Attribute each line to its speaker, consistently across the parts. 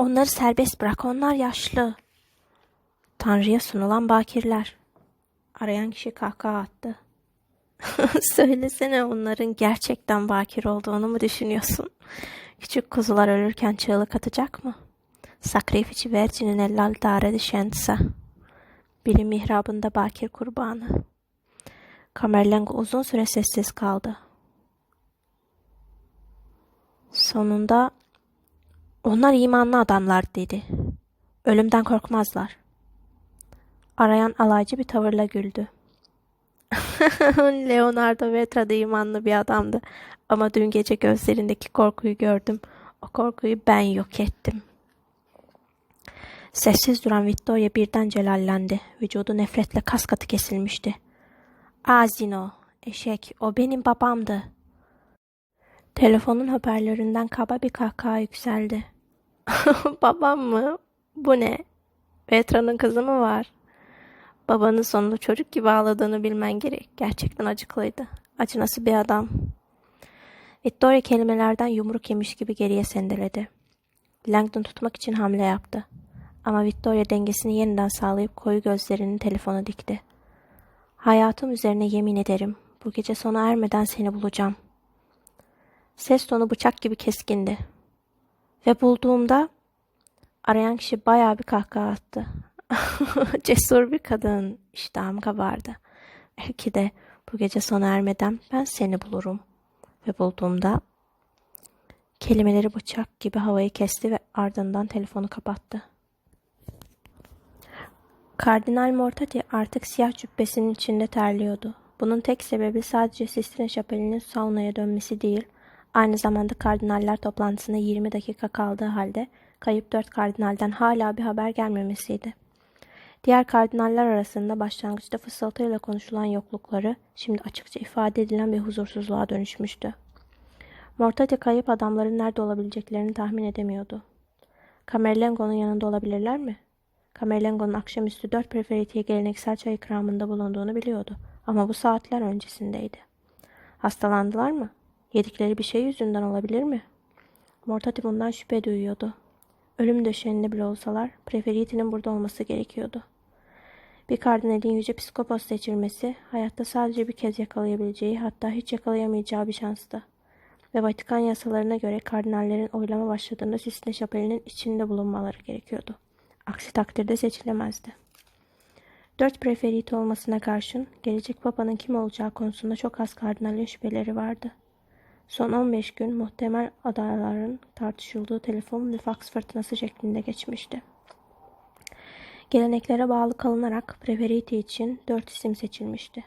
Speaker 1: Onları serbest bırak, onlar yaşlı. Tanrı'ya sunulan bakirler. Arayan kişi kahkaha attı. Söylesene onların gerçekten bakir olduğunu mu düşünüyorsun? Küçük kuzular ölürken çığlık atacak mı? Sacrifici vergine nell'altare di scienza. Bilim mihrabında bakir kurbanı. Kamerlengo uzun süre sessiz kaldı. Sonunda onlar imanlı adamlar dedi. Ölümden korkmazlar. Arayan alaycı bir tavırla güldü. Leonardo Vetra da imanlı bir adamdı. Ama dün gece gözlerindeki korkuyu gördüm. O korkuyu ben yok ettim. Sessiz duran Vittoria birden celallendi. Vücudu nefretle kas katı kesilmişti. Azino, eşek, o benim babamdı. Telefonun hoparlöründen kaba bir kahkaha yükseldi. Babam mı? Bu ne? Vetra'nın kızı mı var? Babanın sonunda çocuk gibi ağladığını bilmen gerek. Gerçekten acıklıydı. Acınası bir adam. Victoria kelimelerden yumruk yemiş gibi geriye sendeledi. Langdon tutmak için hamle yaptı. Ama Victoria dengesini yeniden sağlayıp koyu gözlerini telefona dikti. Hayatım üzerine yemin ederim. Bu gece sona ermeden seni bulacağım. Ses tonu bıçak gibi keskindi. Ve bulduğumda arayan kişi bayağı bir kahkaha attı. Cesur bir kadın. İştahım kabardı. Belki de bu gece sona ermeden ben seni bulurum. Ve bulduğumda kelimeleri bıçak gibi havayı kesti ve ardından telefonu kapattı. Kardinal Mortati artık siyah cübbesinin içinde terliyordu. Bunun tek sebebi sadece Sistine Şapeli'nin saunaya dönmesi değil, aynı zamanda kardinaller toplantısına 20 dakika kaldığı halde kayıp dört kardinalden hala bir haber gelmemesiydi. Diğer kardinaller arasında başlangıçta fısıltıyla konuşulan yoklukları şimdi açıkça ifade edilen bir huzursuzluğa dönüşmüştü. Mortati kayıp adamların nerede olabileceklerini tahmin edemiyordu. Camerlengo'nun yanında olabilirler mi? Camerlengo'nun akşamüstü dört preferitiye geleneksel çay ikramında bulunduğunu biliyordu. Ama bu saatler öncesindeydi. Hastalandılar mı? Yedikleri bir şey yüzünden olabilir mi? Mortati bundan şüphe duyuyordu. Ölüm döşeğinde bile olsalar preferitinin burada olması gerekiyordu. Bir kardinalin yüce psikopos seçilmesi hayatta sadece bir kez yakalayabileceği hatta hiç yakalayamayacağı bir şanstı. Ve Vatikan yasalarına göre kardinallerin oylama başladığında Sistine Şapeli'nin içinde bulunmaları gerekiyordu. Aksi takdirde seçilemezdi. Dört preferiti olmasına karşın gelecek papanın kim olacağı konusunda çok az kardinalin şüpheleri vardı. Son 15 gün muhtemel adayların tartışıldığı telefon ve faks fırtınası şeklinde geçmişti. Geleneklere bağlı kalınarak preferiti için dört isim seçilmişti.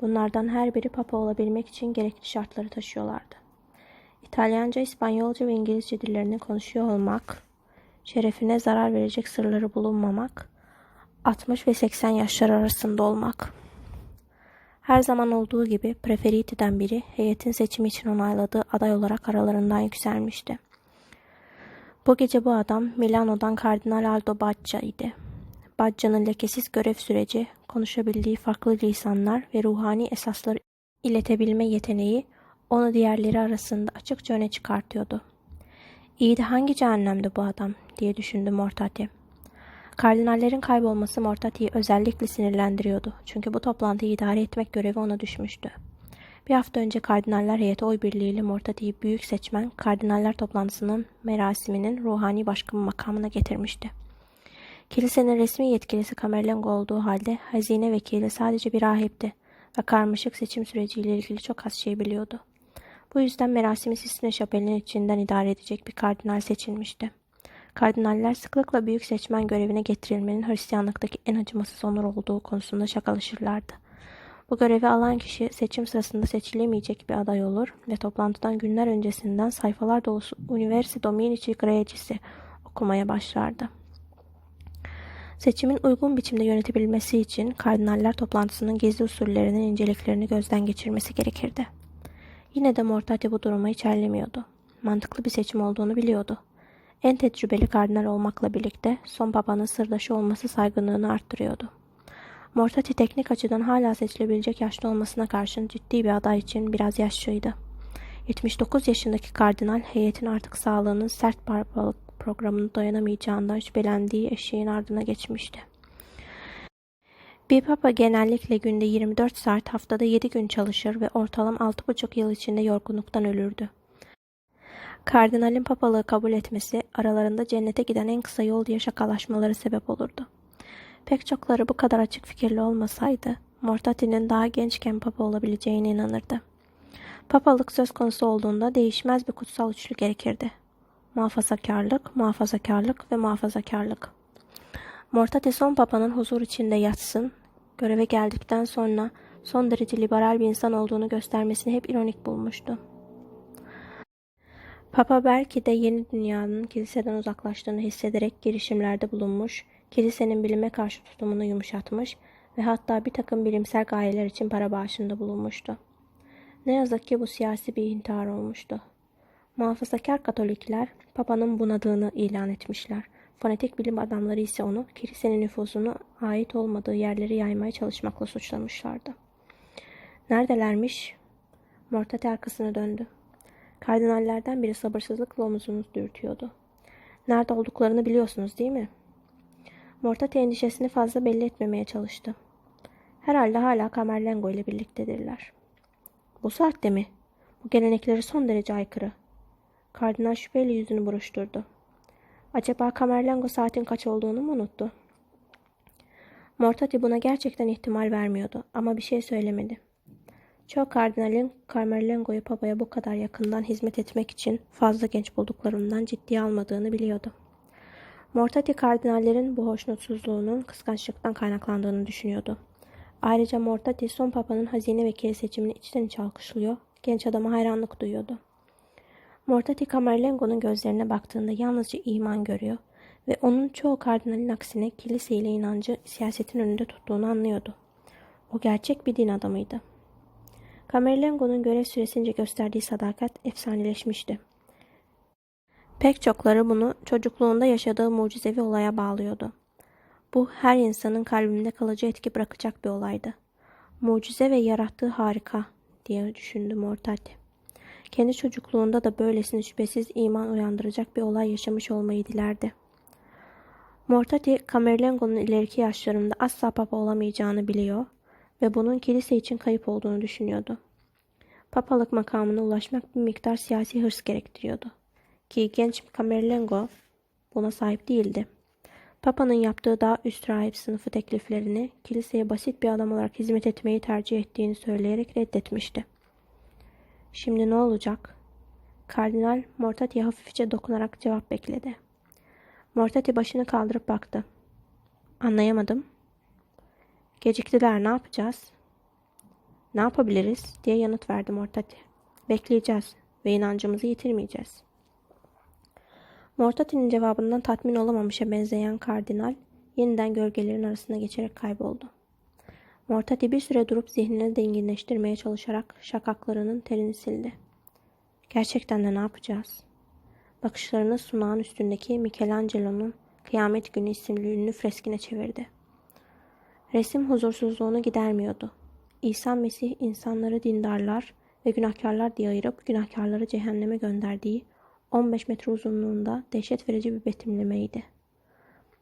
Speaker 1: Bunlardan her biri papa olabilmek için gerekli şartları taşıyorlardı. İtalyanca, İspanyolca ve İngilizce dillerini konuşuyor olmak, şerefine zarar verecek sırları bulunmamak, 60 ve 80 yaşlar arasında olmak. Her zaman olduğu gibi preferitiden biri heyetin seçimi için onayladığı aday olarak aralarından yükselmişti. Bu gece bu adam Milano'dan Kardinal Aldo Bacca idi. Bacca'nın lekesiz görev süreci, konuşabildiği farklı lisanlar ve ruhani esasları iletebilme yeteneği onu diğerleri arasında açıkça öne çıkartıyordu. İyi de hangi cehennemde bu adam diye düşündü Mortati. Kardinallerin kaybolması Mortati'yi özellikle sinirlendiriyordu. Çünkü bu toplantıyı idare etmek görevi ona düşmüştü. Bir hafta önce kardinaller heyeti oy birliğiyle Mortati'yi büyük seçmen kardinaller toplantısının merasiminin ruhani başkanı makamına getirmişti. Kilisenin resmi yetkilisi Camerlengo olduğu halde hazine vekili sadece bir rahipti ve karmaşık seçim süreciyle ilgili çok az şey biliyordu. Bu yüzden merasimi Sistine Şapeli'nin içinden idare edecek bir kardinal seçilmişti. Kardinaller sıklıkla büyük seçmen görevine getirilmenin Hristiyanlıktaki en acımasız onur olduğu konusunda şakalaşırlardı. Bu görevi alan kişi seçim sırasında seçilemeyecek bir aday olur ve toplantıdan günler öncesinden sayfalar dolusu Universi Dominici Gregisi okumaya başlardı. Seçimin uygun biçimde yönetebilmesi için kardinaller toplantısının gizli usullerinin inceliklerini gözden geçirmesi gerekirdi. Yine de Mortati bu duruma hiç erlemiyordu. Mantıklı bir seçim olduğunu biliyordu. En tecrübeli kardinal olmakla birlikte son babanın sırdaşı olması saygınlığını arttırıyordu. Mortati teknik açıdan hala seçilebilecek yaşta olmasına karşın ciddi bir aday için biraz yaşlıydı. 79 yaşındaki kardinal heyetin artık sağlığının sert programını dayanamayacağından şüphelendiği eşeğin ardına geçmişti. Bir papa genellikle günde 24 saat haftada 7 gün çalışır ve ortalama 6,5 yıl içinde yorgunluktan ölürdü. Kardinalin papalığı kabul etmesi aralarında cennete giden en kısa yol diye şakalaşmaları sebep olurdu. Pek çokları bu kadar açık fikirli olmasaydı Mortati'nin daha gençken papa olabileceğine inanırdı. Papalık söz konusu olduğunda değişmez bir kutsal üçlü gerekirdi. Muhafazakarlık, muhafazakarlık ve muhafazakarlık. Mortati son papanın huzur içinde yatsın, göreve geldikten sonra son derece liberal bir insan olduğunu göstermesini hep ironik bulmuştu. Papa belki de yeni dünyanın kiliseden uzaklaştığını hissederek girişimlerde bulunmuş, kilisenin bilime karşı tutumunu yumuşatmış ve hatta bir takım bilimsel gayeler için para bağışında bulunmuştu. Ne yazık ki bu siyasi bir intihar olmuştu. Muhafazakar Katolikler Papa'nın bunadığını ilan etmişler. Fanatik bilim adamları ise onu kilisenin nüfusunu ait olmadığı yerlere yaymaya çalışmakla suçlamışlardı. Neredelermiş? Mortati arkasını döndü. Kardinallerden biri sabırsızlıkla omuzunu dürtüyordu. Nerede olduklarını biliyorsunuz değil mi? Mortati endişesini fazla belli etmemeye çalıştı. Herhalde hala Camerlengo ile birliktedirler. Bu saatte mi? Bu gelenekleri son derece aykırı. Kardinal şüpheyle yüzünü buruşturdu. Acaba Camerlengo saatin kaç olduğunu mu unuttu? Mortati buna gerçekten ihtimal vermiyordu ama bir şey söylemedi. Çoğu kardinalin Camerlengo'yu papaya bu kadar yakından hizmet etmek için fazla genç bulduklarından ciddiye almadığını biliyordu. Mortati kardinallerin bu hoşnutsuzluğunun kıskançlıktan kaynaklandığını düşünüyordu. Ayrıca Mortati son papanın hazine vekili seçimini içten içe alkışlıyor, genç adama hayranlık duyuyordu. Mortati Camerlengo'nun gözlerine baktığında yalnızca iman görüyor ve onun çoğu kardinalin aksine kilise ile inancı siyasetin önünde tuttuğunu anlıyordu. O gerçek bir din adamıydı. Camerlengo'nun görev süresince gösterdiği sadakat efsaneleşmişti. Pek çokları bunu çocukluğunda yaşadığı mucizevi olaya bağlıyordu. Bu her insanın kalbinde kalıcı etki bırakacak bir olaydı. Mucize ve yarattığı harika diye düşündü Mortati. Kendi çocukluğunda da böylesine şüphesiz iman uyandıracak bir olay yaşamış olmayı dilerdi. Mortati, Camerlengo'nun ileriki yaşlarında asla papa olamayacağını biliyor ve bunun kilise için kayıp olduğunu düşünüyordu. Papalık makamına ulaşmak bir miktar siyasi hırs gerektiriyordu. Ki genç Camerlengo buna sahip değildi. Papa'nın yaptığı daha üst rahip sınıfı tekliflerini kiliseye basit bir adam olarak hizmet etmeyi tercih ettiğini söyleyerek reddetmişti. Şimdi ne olacak? Kardinal Mortati'ye hafifçe dokunarak cevap bekledi. Mortati başını kaldırıp baktı. Anlayamadım. Geciktiler ne yapacağız? Ne yapabiliriz diye yanıt verdi Mortati. Bekleyeceğiz ve inancımızı yitirmeyeceğiz. Mortati'nin cevabından tatmin olamamışa benzeyen kardinal yeniden gölgelerin arasına geçerek kayboldu. Mortati bir süre durup zihnini dinginleştirmeye çalışarak şakaklarının terini sildi. Gerçekten de ne yapacağız? Bakışlarını sunağın üstündeki Michelangelo'nun Kıyamet Günü isimli ünlü freskine çevirdi. Resim huzursuzluğunu gidermiyordu. İsa Mesih insanları dindarlar ve günahkarlar diye ayırıp günahkarları cehenneme gönderdiği 15 metre uzunluğunda dehşet verici bir betimlemeydi.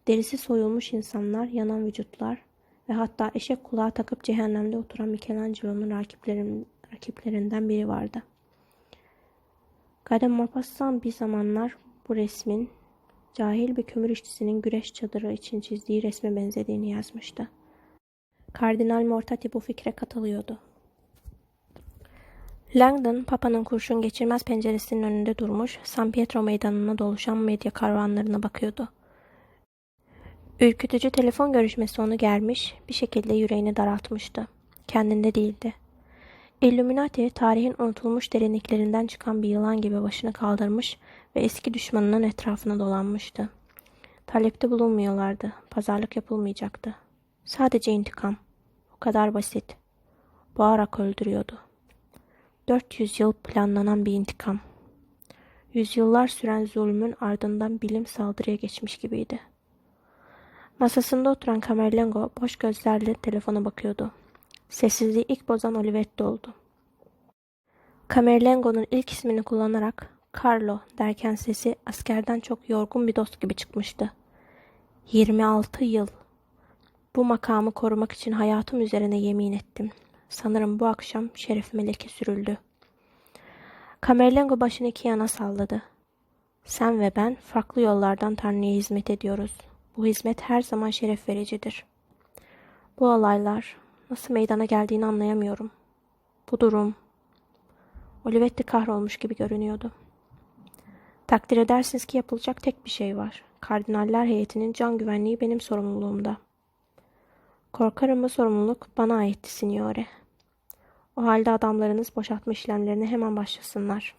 Speaker 1: Derisi soyulmuş insanlar, yanan vücutlar ve hatta eşek kulağı takıp cehennemde oturan Michelangelo'nun rakiplerin, rakiplerinden biri vardı. Gadem Maupassant bir zamanlar bu resmin cahil bir kömür işçisinin güreş çadırı için çizdiği resme benzediğini yazmıştı. Kardinal Mortati bu fikre katılıyordu. Langdon, Papa'nın kurşun geçirmez penceresinin önünde durmuş, San Pietro meydanına doluşan medya karvanlarına bakıyordu. Ürkütücü telefon görüşmesi onu germiş, bir şekilde yüreğini daraltmıştı. Kendinde değildi. Illuminati, tarihin unutulmuş derinliklerinden çıkan bir yılan gibi başını kaldırmış ve eski düşmanının etrafına dolanmıştı. Talepte bulunmuyorlardı, pazarlık yapılmayacaktı. Sadece intikam. O kadar basit. Boğarak öldürüyordu. 400 yıl planlanan bir intikam. Yüzyıllar süren zulmün ardından bilim saldırıya geçmiş gibiydi. Masasında oturan Camerlengo boş gözlerle telefona bakıyordu. Sessizliği ilk bozan Olivetti oldu. Camerlengo'nun ilk ismini kullanarak Carlo derken sesi askerden çok yorgun bir dost gibi çıkmıştı. 26 yıl. Bu makamı korumak için hayatım üzerine yemin ettim. Sanırım bu akşam şerefime leke sürüldü. Camerlengo başını iki yana salladı. Sen ve ben farklı yollardan Tanrı'ya hizmet ediyoruz. Bu hizmet her zaman şeref vericidir. Bu olaylar nasıl meydana geldiğini anlayamıyorum. Bu durum Olivetti kahrolmuş gibi görünüyordu. Takdir edersiniz ki yapılacak tek bir şey var. Kardinaller heyetinin can güvenliği benim sorumluluğumda. Korkarım bu sorumluluk bana aitti, signore. O halde adamlarınız boşaltma işlemlerine hemen başlasınlar.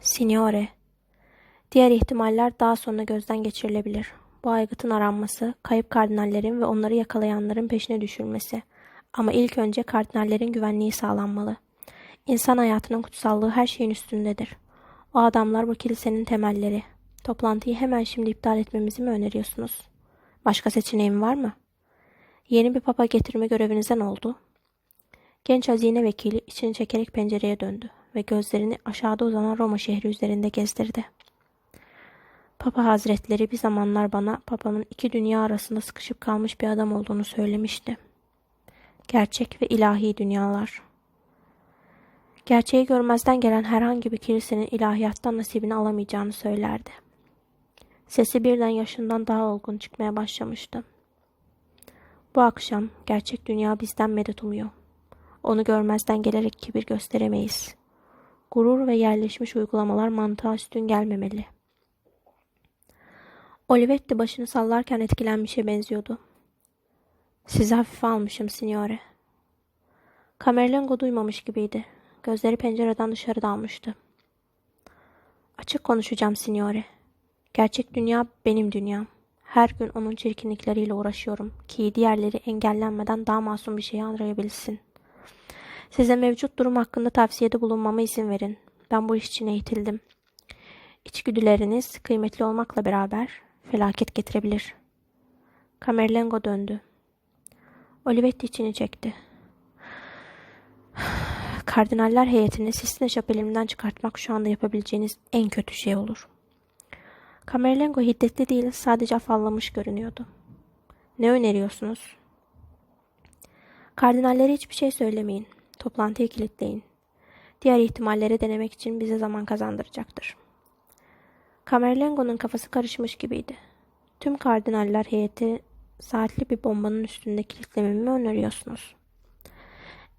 Speaker 1: Signore, diğer ihtimaller daha sonra gözden geçirilebilir. Bu aygıtın aranması, kayıp kardinallerin ve onları yakalayanların peşine düşürmesi. Ama ilk önce kardinallerin güvenliği sağlanmalı. İnsan hayatının kutsallığı her şeyin üstündedir. O adamlar bu kilisenin temelleri. Toplantıyı hemen şimdi iptal etmemizi mi öneriyorsunuz? Başka seçeneğim var mı? Yeni bir papa getirme görevinize ne oldu? Genç hazine vekili içini çekerek pencereye döndü ve gözlerini aşağıda uzanan Roma şehri üzerinde gezdirdi. Papa Hazretleri bir zamanlar bana papanın iki dünya arasında sıkışıp kalmış bir adam olduğunu söylemişti. Gerçek ve ilahi dünyalar. Gerçeği görmezden gelen herhangi bir kilisenin ilahiyattan nasibini alamayacağını söylerdi. Sesi birden yaşından daha olgun çıkmaya başlamıştı. Bu akşam gerçek dünya bizden medet umuyor. Onu görmezden gelerek kibir gösteremeyiz. Gurur ve yerleşmiş uygulamalar mantığa üstün gelmemeli. Olivetti başını sallarken etkilenmişe benziyordu. Sizi hafife almışım, signore. Camerlengo duymamış gibiydi. Gözleri pencereden dışarı dalmıştı. Açık konuşacağım, signore. Gerçek dünya benim dünyam. Her gün onun çirkinlikleriyle uğraşıyorum ki diğerleri engellenmeden daha masum bir şey anlayabilsin. Size mevcut durum hakkında tavsiyede bulunmama izin verin. Ben bu iş için eğitildim. İçgüdüleriniz kıymetli olmakla beraber felaket getirebilir. Camerlengo döndü. Olivetti içini çekti. Kardinaller heyetini Sistine şapelimden çıkartmak şu anda yapabileceğiniz en kötü şey olur. Camerlengo hiddetli değil, sadece afallamış görünüyordu. Ne öneriyorsunuz? Kardinallere hiçbir şey söylemeyin. Toplantıyı kilitleyin. Diğer ihtimalleri denemek için bize zaman kazandıracaktır. Camerlengo'nun kafası karışmış gibiydi. Tüm kardinaller heyeti saatli bir bombanın üstünde kilitlememi mi öneriyorsunuz?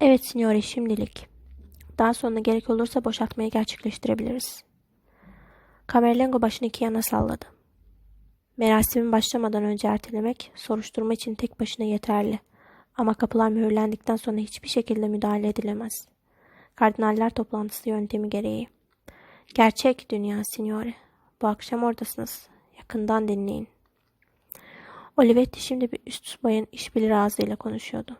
Speaker 1: Evet signore şimdilik. Daha sonra gerek olursa boşaltmayı gerçekleştirebiliriz. Camerlengo başını iki yana salladı. Merasimin başlamadan önce ertelemek soruşturma için tek başına yeterli. Ama kapılar mühürlendikten sonra hiçbir şekilde müdahale edilemez. Kardinaller toplantısı yöntemi gereği. Gerçek dünya signore. Bu akşam oradasınız. Yakından dinleyin. Olivetti şimdi bir üst subayın işbilir ağzıyla konuşuyordu.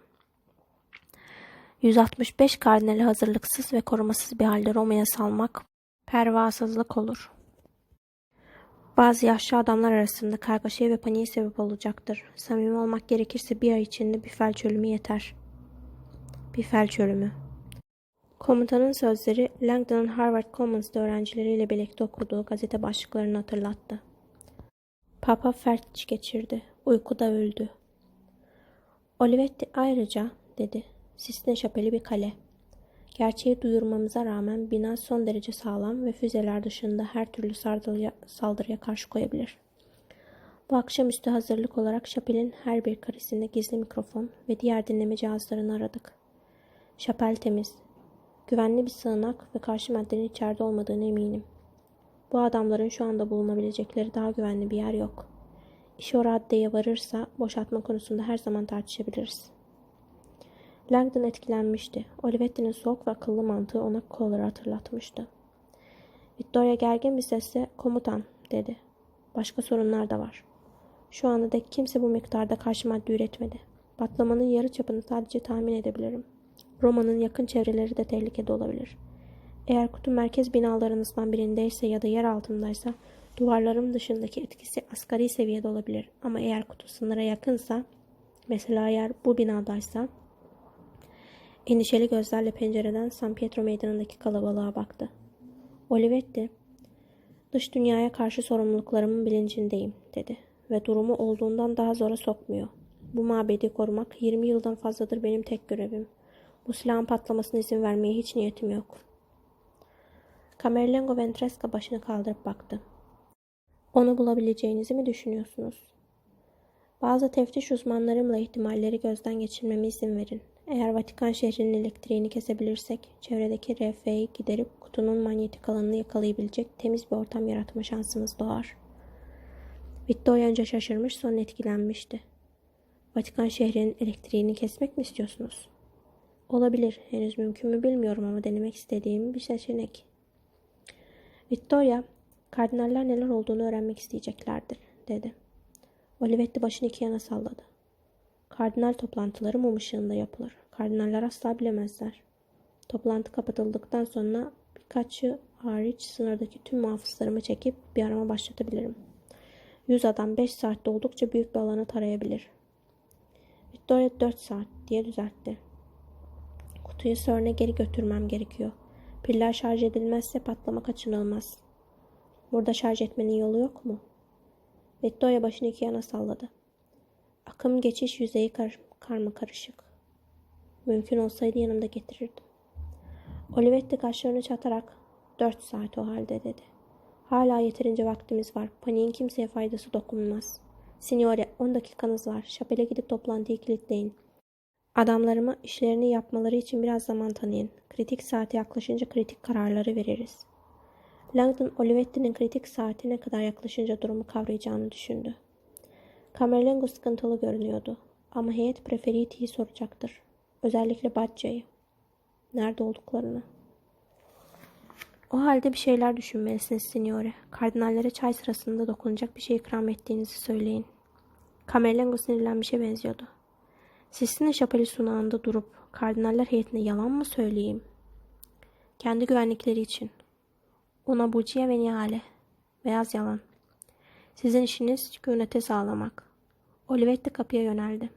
Speaker 1: 165 kardinali hazırlıksız ve korumasız bir halde Roma'ya salmak pervasızlık olur. Bazı yaşlı adamlar arasında kargaşaya ve paniğe sebep olacaktır. Samimi olmak gerekirse bir ay içinde bir felç ölümü yeter. Bir felç ölümü. Komutanın sözleri Langdon'un Harvard Commons'da öğrencileriyle birlikte okuduğu gazete başlıklarını hatırlattı. Papa felç geçirdi. Uykuda öldü. Olivetti ayrıca, dedi, Sistine şapeli bir kale. Gerçeği duyurmamıza rağmen bina son derece sağlam ve füzeler dışında her türlü saldırıya, karşı koyabilir. Bu akşamüstü hazırlık olarak şapelin her bir karesinde gizli mikrofon ve diğer dinleme cihazlarını aradık. Şapel temiz. Güvenli bir sığınak ve karşı maddenin içeride olmadığını eminim. Bu adamların şu anda bulunabilecekleri daha güvenli bir yer yok. İş o raddeye varırsa boşaltma konusunda her zaman tartışabiliriz.'' Langdon etkilenmişti. Olivetti'nin soğuk ve akıllı mantığı ona Kohler'ı hatırlatmıştı. Victoria gergin bir sesle komutan dedi. Başka sorunlar da var. Şu anda dek kimse bu miktarda karşı madde üretmedi. Patlamanın yarı çapını sadece tahmin edebilirim. Roma'nın yakın çevreleri de tehlikede olabilir. Eğer kutu merkez binalarınızdan birindeyse ya da yer altındaysa duvarların dışındaki etkisi asgari seviyede olabilir. Ama eğer kutu sınıra yakınsa, mesela eğer bu binadaysa Endişeli gözlerle pencereden San Pietro meydanındaki kalabalığa baktı. Olivetti, dış dünyaya karşı sorumluluklarımın bilincindeyim, dedi ve durumu olduğundan daha zora sokmuyor. Bu mabedi korumak 20 yıldan fazladır benim tek görevim. Bu silahın patlamasına izin vermeye hiç niyetim yok. Camerlengo Ventresca başını kaldırıp baktı. Onu bulabileceğinizi mi düşünüyorsunuz? Bazı teftiş uzmanlarımla ihtimalleri gözden geçirmeme izin verin. Eğer Vatikan şehrinin elektriğini kesebilirsek, çevredeki RF'yi giderip kutunun manyetik alanını yakalayabilecek temiz bir ortam yaratma şansımız doğar. Vittoria önce şaşırmış sonra etkilenmişti. Vatikan şehrinin elektriğini kesmek mi istiyorsunuz? Olabilir. Henüz mümkün mü bilmiyorum ama denemek istediğim bir seçenek. Victoria, kardinaller neler olduğunu öğrenmek isteyeceklerdir, dedi. Olivetti başını iki yana salladı. Kardinal toplantıları mum ışığında yapılır. Kardinaller asla bilemezler. Toplantı kapatıldıktan sonra birkaçı hariç sınırdaki tüm muhafızlarımı çekip bir arama başlatabilirim. Yüz adam beş saatte oldukça büyük bir alanı tarayabilir. Victoria dört saat diye düzeltti. Kutuyu Sörne geri götürmem gerekiyor. Piller şarj edilmezse patlama kaçınılmaz. Burada şarj etmenin yolu yok mu? Victoria başını iki yana salladı. Akım geçiş yüzeyi kar karma karışık. Mümkün olsaydı yanımda getirirdim. Olivetti kaşlarını çatarak dört saat o halde dedi. Hala yeterince vaktimiz var. Paniğin kimseye faydası dokunmaz. Signore on dakikanız var. Şapele gidip toplantıyı kilitleyin. Adamlarıma işlerini yapmaları için biraz zaman tanıyın. Kritik saate yaklaşınca kritik kararları veririz. Langdon, Olivetti'nin kritik saatine kadar yaklaşınca durumu kavrayacağını düşündü. Camerlengo sıkıntılı görünüyordu. Ama heyet Preferiti'yi soracaktır. Özellikle Baccia'yı. Nerede olduklarını. O halde bir şeyler düşünmelisiniz Signore. Kardinallere çay sırasında dokunacak bir şey ikram ettiğinizi söyleyin. Camerlengo sinirlenmişe benziyordu. Sistine Şapeli sunağında durup kardinaller heyetine yalan mı söyleyeyim? Kendi güvenlikleri için. Una bugia ve nihale. Beyaz yalan. Sizin işiniz sükunete sağlamak. Olivetti kapıya yöneldi.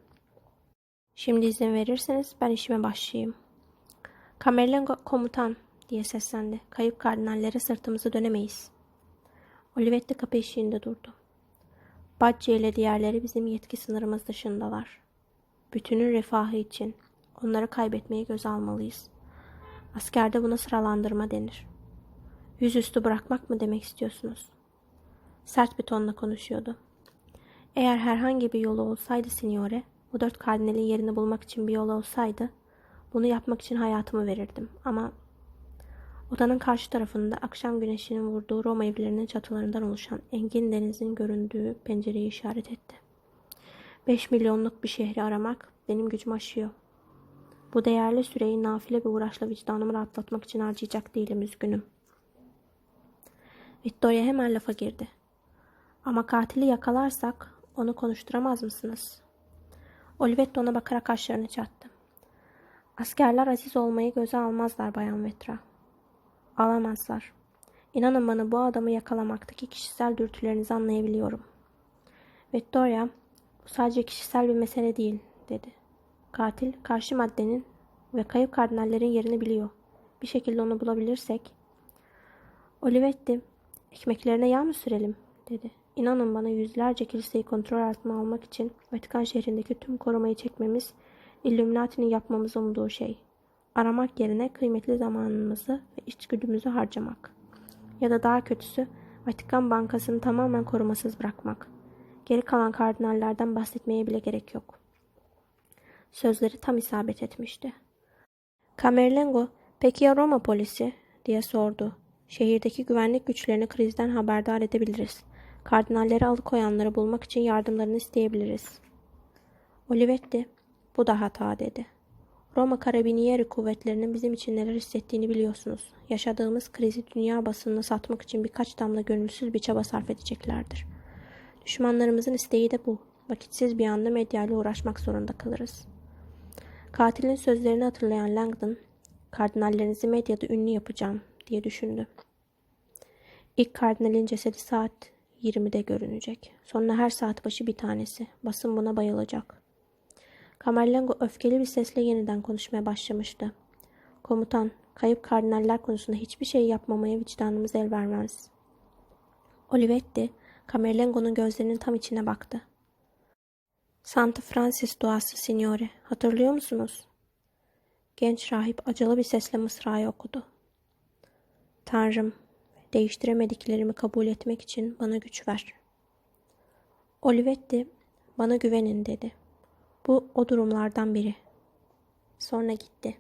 Speaker 1: Şimdi izin verirseniz ben işime başlayayım. Camerlengo komutan diye seslendi. Kayıp kardinallere sırtımızı dönemeyiz. Olivetti kapı eşiğinde durdu. Bacci ile diğerleri bizim yetki sınırımız dışındalar. Bütünün refahı için onları kaybetmeyi göze almalıyız. Askerde buna sıralandırma denir. Yüzüstü bırakmak mı demek istiyorsunuz? Sert bir tonla konuşuyordu. Eğer herhangi bir yolu olsaydı Signore, bu dört kardinalin yerini bulmak için bir yol olsaydı, bunu yapmak için hayatımı verirdim. Ama odanın karşı tarafında akşam güneşinin vurduğu Roma evlerinin çatılarından oluşan engin denizin göründüğü pencereyi işaret etti. Beş milyonluk bir şehri aramak benim gücümü aşıyor. Bu değerli süreyi nafile bir uğraşla vicdanımı rahatlatmak için harcayacak değilim üzgünüm. Victoria hemen lafa girdi. Ama katili yakalarsak onu konuşturamaz mısınız? Olivetti ona bakarak kaşlarını çattı. Askerler aziz olmayı göze almazlar Bayan Vetra. Alamazlar. İnanın bana bu adamı yakalamaktaki kişisel dürtülerinizi anlayabiliyorum. Victoria, bu sadece kişisel bir mesele değil, dedi. Katil, karşı maddenin ve kayıp kardinallerin yerini biliyor. Bir şekilde onu bulabilirsek... Olivetti, ekmeklerine yağ mı sürelim, dedi. İnanın bana yüzlerce kiliseyi kontrol altına almak için Vatikan şehrindeki tüm korumayı çekmemiz, Illuminati'nin yapmamız umduğu şey. Aramak yerine kıymetli zamanımızı ve içgüdümüzü harcamak. Ya da daha kötüsü Vatikan Bankası'nı tamamen korumasız bırakmak. Geri kalan kardinallerden bahsetmeye bile gerek yok. Sözleri tam isabet etmişti. Camerlengo, peki ya Roma polisi? diye sordu. Şehirdeki güvenlik güçlerini krizden haberdar edebiliriz. Kardinalleri alıkoyanları bulmak için yardımlarını isteyebiliriz. Olivetti, bu da hata dedi. Roma Karabinieri kuvvetlerinin bizim için neler hissettiğini biliyorsunuz. Yaşadığımız krizi dünya basınına satmak için birkaç damla gönülsüz bir çaba sarf edeceklerdir. Düşmanlarımızın isteği de bu. Vakitsiz bir anda medyayla uğraşmak zorunda kalırız. Katilin sözlerini hatırlayan Langdon, kardinallerinizi medyada ünlü yapacağım diye düşündü. İlk kardinalin cesedi saat 20'de görünecek. Sonra her saat başı bir tanesi. Basın buna bayılacak. Camerlengo öfkeli bir sesle yeniden konuşmaya başlamıştı. Komutan, Kayıp kardinaller konusunda hiçbir şey yapmamaya vicdanımız el vermez. Olivetti, Camerlengo'nun gözlerinin tam içine baktı. Santa Francis duası signore, hatırlıyor musunuz? Genç rahip acılı bir sesle mısrayı okudu. Tanrım, değiştiremediklerimi kabul etmek için bana güç ver. Olivetti, bana güvenin dedi. Bu o durumlardan biri. Sonra gitti.